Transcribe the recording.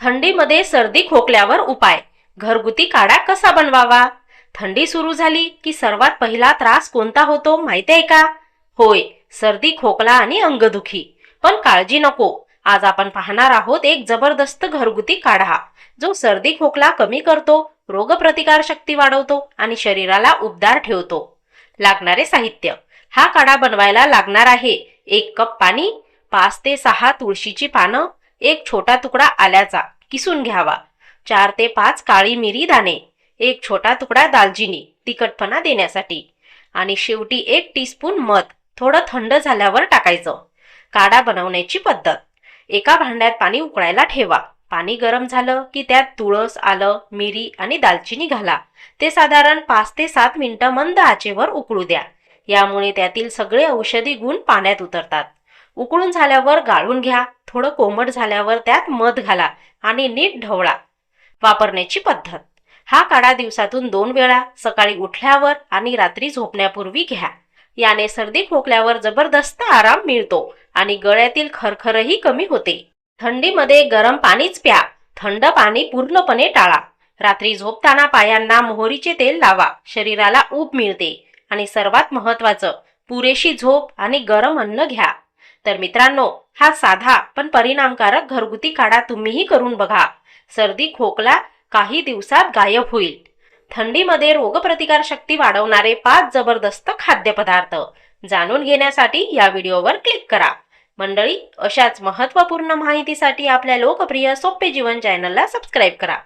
थंडीमध्ये सर्दी खोकल्यावर उपाय. घरगुती काढा कसा बनवावा? थंडी सुरू झाली की सर्वात पहिला त्रास कोणता होतो माहिती आहे का? होय सर्दी खोकला आणि अंगदुखी. पण काळजी नको. आज आपण पाहणार आहोत एक जबरदस्त घरगुती काढा जो सर्दी खोकला कमी करतो रोगप्रतिकार शक्ती वाढवतो आणि शरीराला उबदार ठेवतो. लागणारे साहित्य. हा काढा बनवायला लागणार आहे एक कप पाणी पाच ते सहा तुळशीची पानं एक छोटा तुकडा आल्याचा किसून घ्यावा. चार ते पाच काळी मिरी दाणे एक छोटा तुकडा दालचिनी तिखटपणा देण्यासाठी. आणि शेवटी एक टीस्पून मध थोडं थंड झाल्यावर टाकायचं. काढा बनवण्याची पद्धत. एका भांड्यात पाणी उकळायला ठेवा. पाणी गरम झालं की त्यात तुळस आलं मिरी आणि दालचिनी घाला. ते साधारण पाच ते सात मिनिटं मंद आचेवर उकळू द्या. यामुळे त्यातील सगळे औषधी गुण पाण्यात उतरतात. उकळून झाल्यावर गाळून घ्या. थोडं कोमट झाल्यावर त्यात मध घाला आणि नीट ढवळा. वापरण्याची पद्धत. हा काढा दिवसातून दोन वेळा. सकाळी उठल्यावर आणि रात्री झोपण्यापूर्वी घ्या. याने सर्दी खोकल्यावर जबरदस्त आराम मिळतो आणि गळ्यातील खरखरही कमी होते. थंडीमध्ये गरम पाणीच प्या. थंड पाणी पूर्णपणे टाळा. रात्री झोपताना पायांना मोहरीचे तेल लावा. शरीराला ऊब मिळते. आणि सर्वात महत्वाचं पुरेशी झोप आणि गरम अन्न घ्या. तर मित्रांनो हा साधा पण परिणामकारक घरगुती काढा तुम्हीही करून बघा. सर्दी खोकला काही दिवसात गायब होईल. थंडीमध्ये रोगप्रतिकार शक्ती वाढवणारे पाच जबरदस्त खाद्यपदार्थ जाणून घेण्यासाठी या व्हिडिओवर क्लिक करा. मंडळी अशाच महत्त्वपूर्ण माहितीसाठी आपल्या लोकप्रिय सोपे जीवन चॅनलला सबस्क्राईब करा.